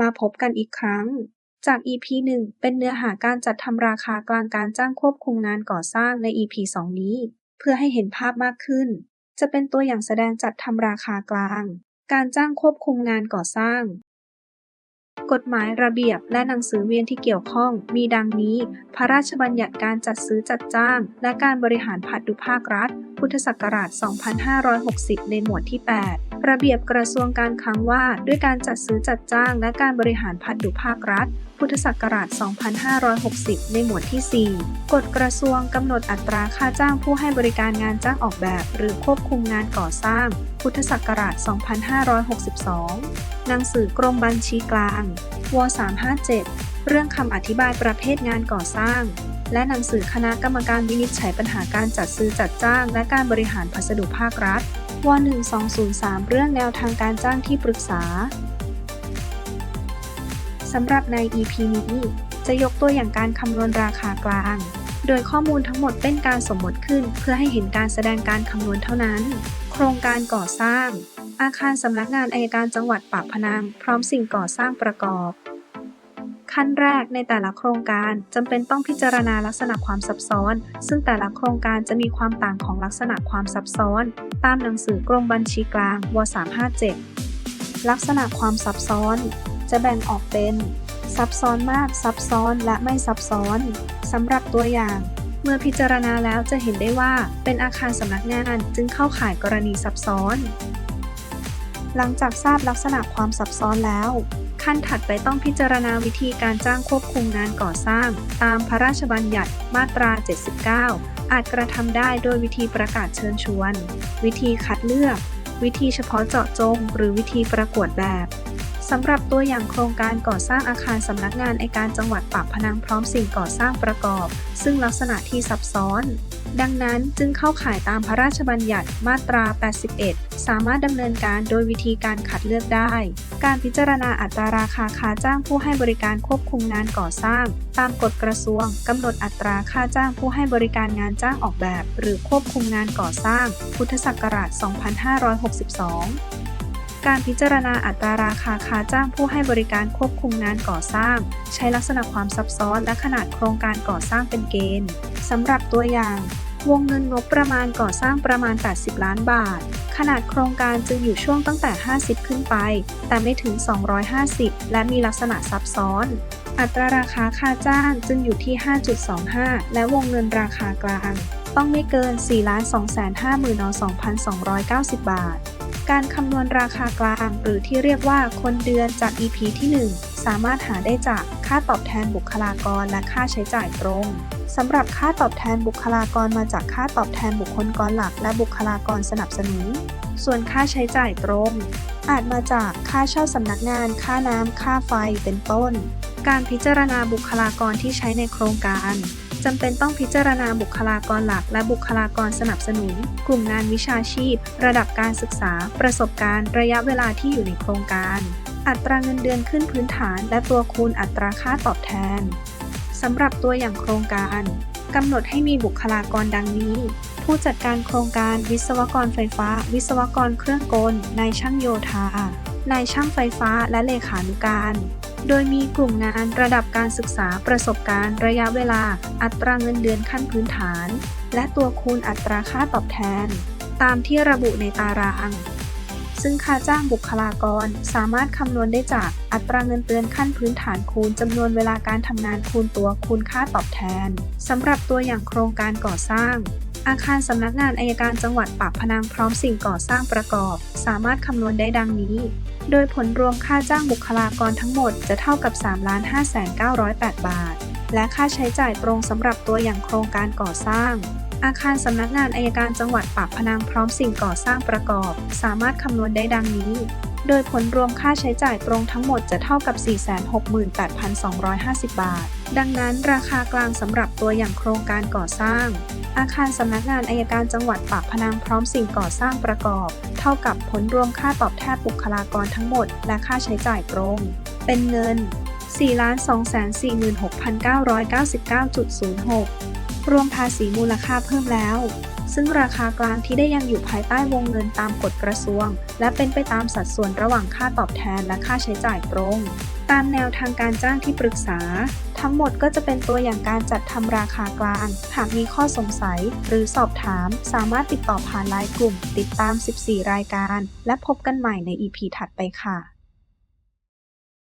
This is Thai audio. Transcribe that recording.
มาพบกันอีกครั้ง จาก EP 1 เป็นเนื้อหาการจัดทำราคากลางการจ้างควบคุมงานก่อสร้างใน EP 2 นี้ เพื่อให้เห็นภาพมากขึ้น จะเป็นตัวอย่างแสดงจัดทำราคากลาง การจ้างควบคุมงานก่อสร้างกฎหมายระเบียบและหนังสือเวียนที่เกี่ยวข้อง มีดังนี้ พระราชบัญญัติการจัดซื้อจัดจ้าง และการบริหารผัดดุภาครัฐ พุทธศักราช 2560 ในหมวดที่ 8 ระเบียบกระทรวงการคลังว่า ด้วยการจัดซื้อจัดจ้างและการบริหารผัดดุภาครัฐ พุทธศักราช 2560 ในหมวดที่ 4 กฎกระทรวงกำหนดอัตราค่าจ้างผู้ให้บริการงานจ้างออกแบบ หรือควบคุมงานก่อสร้าง พุทธศักราช 2562 หนังสือกรมบัญชีกลาง ว 357 เรื่องคำอธิบายประเภทงานก่อสร้างและหนังสือคณะกรรมการวินิจฉัยปัญหาการจัดซื้อจัดจ้าง และการบริหารพัสดุภาครัฐ ว 1203 เรื่องแนวทางการจ้างที่ปรึกษา สำหรับใน EP นี้ จะยกตัวอย่างการคำนวณราคากลาง โดยข้อมูลทั้งหมดเป็นการสมมติขึ้น เพื่อให้เห็นการแสดงการคำนวณเท่านั้น โครงการก่อสร้าง อาคารสำนักงานอายการจังหวัดปากพนัง พร้อมสิ่งก่อสร้างประกอบ ขั้นแรกในแต่ละโครงการจำเป็นต้องพิจารณาลักษณะความซับซ้อน ซึ่งแต่ละโครงการจะมีความต่างของลักษณะความซับซ้อน ตามหนังสือกรมบัญชีกลางว357 ลักษณะความซับซ้อน จะแบ่งออกเป็น ซับซ้อนมากซับซ้อนและไม่ซับซ้อนสำหรับตัวอย่าง เมื่อพิจารณาแล้วจะเห็นได้ว่าเป็นอาคารสำนักงานจึงเข้าข่ายกรณีซับซ้อน หลังจากทราบลักษณะความซับซ้อนแล้ว ขั้นถัดไปต้องพิจารณาวิธีการจ้างควบคุมงานก่อสร้าง ตามพระราชบัญญัติมาตรา 79 อาจกระทำได้โดยวิธีประกาศเชิญชวน วิธีคัดเลือก วิธีเฉพาะเจาะจง หรือวิธีประกวดแบบสำหรับตัวอย่างโครงการก่อสร้างอาคารสำนักงานอัยการจังหวัดปากพนังพร้อมสิ่งก่อสร้างประกอบ ซึ่งลักษณะที่ซับซ้อน ดังนั้นจึงเข้าข่ายตามพระราชบัญญัติมาตรา 81 สามารถดำเนินการโดยวิธีการคัดเลือกได้ การพิจารณาอัตราราคาค่าจ้างผู้ให้บริการควบคุมงานก่อสร้าง ตามกฎกระทรวงกำหนดอัตราค่าจ้างผู้ให้บริการงานจ้างออกแบบ หรือควบคุมงานก่อสร้าง พุทธศักราช 2562การพิจารณาอัตราราคาค่าจ้างผู้ให้บริการควบคุมงานก่อสร้าง ใช้ลักษณะความซับซ้อนและขนาดโครงการก่อสร้างเป็นเกณฑ์สำหรับตัวอย่าง วงเงินงบประมาณก่อสร้างประมาณ 80 ล้านบาท ขนาดโครงการจึงอยู่ช่วงตั้งแต่ 50 ขึ้นไป แต่ไม่ถึง 250 และมีลักษณะซับซ้อน อัตราราคาค่าจ้างจึงอยู่ที่ 5.25 และวงเงินราคากลาง ต้องไม่เกิน 4,252,290 บาท การคำนวณราคากลาง หรือที่เรียกว่าคนเดือนจาก EP ที่ 1 สามารถหาได้จากค่าตอบแทนบุคลากรและค่าใช้จ่ายตรง สำหรับค่าตอบแทนบุคลากรมาจากค่าตอบแทนบุคคลกรหลัก และบุคลากรสนับสนุน ส่วนค่าใช้จ่ายตรง อาจมาจากค่าเช่าสำนักงาน ค่าน้ำ ค่าไฟ เป็นต้น การพิจารณาบุคลากรที่ใช้ในโครงการจำเป็นต้องพิจารณาบุคลากรหลัก และบุคลากรสนับสนุน กลุ่มงานวิชาชีพ ระดับการศึกษา ประสบการณ์ ระยะเวลาที่อยู่ในโครงการ อัตราเงินเดือนขึ้นพื้นฐาน และตัวคูณอัตราค่าตอบแทน สำหรับตัวอย่างโครงการกำหนดให้มีบุคลากรดังนี้ ผู้จัดการโครงการวิศวกรไฟฟ้า วิศวกรเครื่องกลนายช่างโยธานายช่างไฟฟ้าและเลขานุการ โดยมีกลุ่มงานระดับการศึกษาประสบการณ์ ระยะเวลา อัตราเงินเดือนขั้นพื้นฐาน และตัวคูณอัตราค่าตอบแทน ตามที่ระบุในตาราง ซึ่งค่าจ้างบุคลากรสามารถคำนวณได้จากอัตราเงินเดือนขั้นพื้นฐานคูณจำนวนเวลาการทำงานคูณตัวคูณค่าตอบแทนสำหรับตัวอย่างโครงการก่อสร้าง อาคารสำนักงานอายการจังหวัดปากพนังพร้อมสิ่งก่อสร้างประกอบ สามารถคำนวณได้ดังนี้ โดยผลรวมค่าจ้างบุคลากรทั้งหมดจะเท่ากับ 3,5,908 บาท และค่าใช้จ่ายตรงสำหรับตัวอย่างโครงการก่อสร้าง อาคารสำนักงานอายการจังหวัดปากพนังพร้อมสิ่งก่อสร้างประกอบ สามารถคำนวณได้ดังนี้ โดยผลรวมค่าใช้จ่ายตรงทั้งหมดจะเท่ากับ 468,250 บาท ดังนั้นราคากลางสำหรับตัวอย่างโครงการก่อสร้าง อาคารสำนักงานอายการจังหวัดปากพนังพร้อมสิ่งก่อสร้างประกอบ เท่ากับผลรวมค่าตอบแทนบุคลากรทั้งหมด และค่าใช้จ่ายตรง เป็นเงิน 4,246,999.06 รวมภาษีมูลค่าเพิ่มแล้ว ซึ่งราคากลางที่ได้ยังอยู่ภายใต้วงเงินตามกฎกระทรวง และเป็นไปตามสัดส่วนระหว่างค่าตอบแทนและค่าใช้จ่ายตรง ตามแนวทางการจ้างที่ปรึกษา ทั้งหมดก็จะเป็นตัวอย่างการจัดทำราคากลาง หากมีข้อสงสัย หรือสอบถาม สามารถติดต่อผ่านไลน์กลุ่ม ติดตาม 14 รายการ และพบกันใหม่ใน EP ถัดไปค่ะ